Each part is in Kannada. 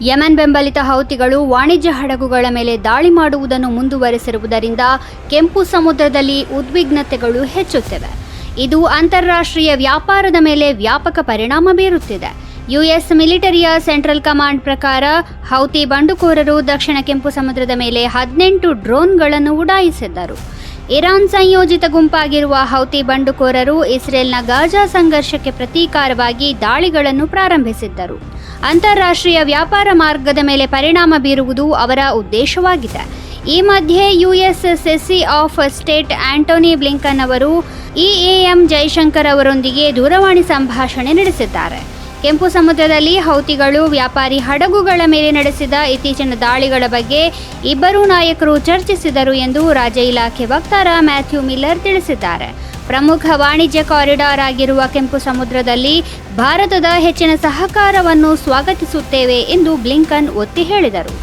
ಯೆಮೆನ್ ಬೆಂಬಲಿತ ಹೌತಿಗಳು ವಾಣಿಜ್ಯ ಹಡಗುಗಳ ಮೇಲೆ ದಾಳಿ ಮಾಡುವುದನ್ನು ಮುಂದುವರೆಸಿರುವುದರಿಂದ ಕೆಂಪು ಸಮುದ್ರದಲ್ಲಿ ಉದ್ವಿಗ್ನತೆಗಳು ಹೆಚ್ಚುತ್ತಿವೆ. ಇದು ಅಂತಾರಾಷ್ಟ್ರೀಯ ವ್ಯಾಪಾರದ ಮೇಲೆ ವ್ಯಾಪಕ ಪರಿಣಾಮ ಬೀರುತ್ತಿದೆ. ಯುಎಸ್ ಮಿಲಿಟರಿಯ ಸೆಂಟ್ರಲ್ ಕಮಾಂಡ್ ಪ್ರಕಾರ, ಹೌತಿ ಬಂಡುಕೋರರು ದಕ್ಷಿಣ ಕೆಂಪು ಸಮುದ್ರದ ಮೇಲೆ ಹದಿನೆಂಟು ಡ್ರೋನ್ಗಳನ್ನು ಉಡಾಯಿಸಿದ್ದರು. ಇರಾನ್ ಸಂಯೋಜಿತ ಗುಂಪಾಗಿರುವ ಹೌತಿ ಬಂಡುಕೋರರು ಇಸ್ರೇಲ್ನ ಗಾಜಾ ಸಂಘರ್ಷಕ್ಕೆ ಪ್ರತೀಕಾರವಾಗಿ ದಾಳಿಗಳನ್ನು ಪ್ರಾರಂಭಿಸಿದ್ದರು. ಅಂತಾರಾಷ್ಟ್ರೀಯ ವ್ಯಾಪಾರ ಮಾರ್ಗದ ಮೇಲೆ ಪರಿಣಾಮ ಬೀರುವುದು ಅವರ ಉದ್ದೇಶವಾಗಿದೆ. ಈ ಮಧ್ಯೆ US secy of state Antony Blinken ಅವರು ಇಎಎಂ ಜೈಶಂಕರ್ ಅವರೊಂದಿಗೆ ದೂರವಾಣಿ ಸಂಭಾಷಣೆ ನಡೆಸಿದ್ದಾರೆ. ಕೆಂಪು ಸಮುದ್ರದಲ್ಲಿ ಹೌತಿಗಳು, ವ್ಯಾಪಾರಿ ಹಡಗುಗಳ ಮೇಲೆ ನಡೆಸಿದ ಇತ್ತೀಚಿನ ದಾಳಿಗಳ ಬಗ್ಗೆ ಇಬ್ಬರೂ ನಾಯಕರು ಚರ್ಚಿಸಿದರು ಎಂದು ರಾಜ್ಯ ಇಲಾಖೆ ವಕ್ತಾರ ಮ್ಯಾಥ್ಯೂ ಮಿಲ್ಲರ್ ತಿಳಿಸಿದ್ದಾರೆ. ಪ್ರಮುಖ ವಾಣಿಜ್ಯ ಕಾರಿಡಾರ್ ಆಗಿರುವ ಕೆಂಪು ಸಮುದ್ರದಲ್ಲಿ ಭಾರತದ ಹೆಚ್ಚಿನ ಸಹಕಾರವನ್ನು ಸ್ವಾಗತಿಸುತ್ತೇವೆ ಎಂದು ಬ್ಲಿಂಕನ್ ಒತ್ತಿ ಹೇಳಿದರು.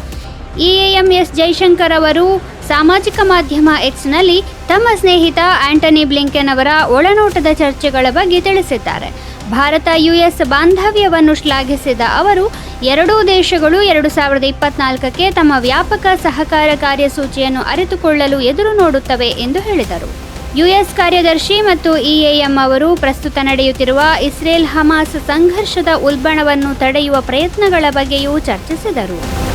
ಇಎಎಂಎಸ್ ಜೈಶಂಕರ್ ಅವರು ಸಾಮಾಜಿಕ ಮಾಧ್ಯಮ ಎಕ್ಸ್ನಲ್ಲಿ ತಮ್ಮ ಸ್ನೇಹಿತ ಆಂಟನಿ ಬ್ಲಿಂಕೆನ್ ಅವರ ಒಳನೋಟದ ಚರ್ಚೆಗಳ ಬಗ್ಗೆ ತಿಳಿಸಿದ್ದಾರೆ. ಭಾರತ ಯುಎಸ್ ಬಾಂಧವ್ಯವನ್ನು ಶ್ಲಾಘಿಸಿದ ಅವರು, ಎರಡೂ ದೇಶಗಳು ಎರಡು ಸಾವಿರದ ಇಪ್ಪತ್ನಾಲ್ಕಕ್ಕೆ ತಮ್ಮ ವ್ಯಾಪಕ ಸಹಕಾರ ಕಾರ್ಯಸೂಚಿಯನ್ನು ಅರಿತುಕೊಳ್ಳಲು ಎದುರು ನೋಡುತ್ತವೆ ಎಂದು ಹೇಳಿದರು. ಯುಎಸ್ ಕಾರ್ಯದರ್ಶಿ ಮತ್ತು ಇಎಎಂ ಅವರು ಪ್ರಸ್ತುತ ನಡೆಯುತ್ತಿರುವ ಇಸ್ರೇಲ್ ಹಮಾಸ್ ಸಂಘರ್ಷದ ಉಲ್ಬಣವನ್ನು ತಡೆಯುವ ಪ್ರಯತ್ನಗಳ ಬಗ್ಗೆಯೂ ಚರ್ಚಿಸಿದರು.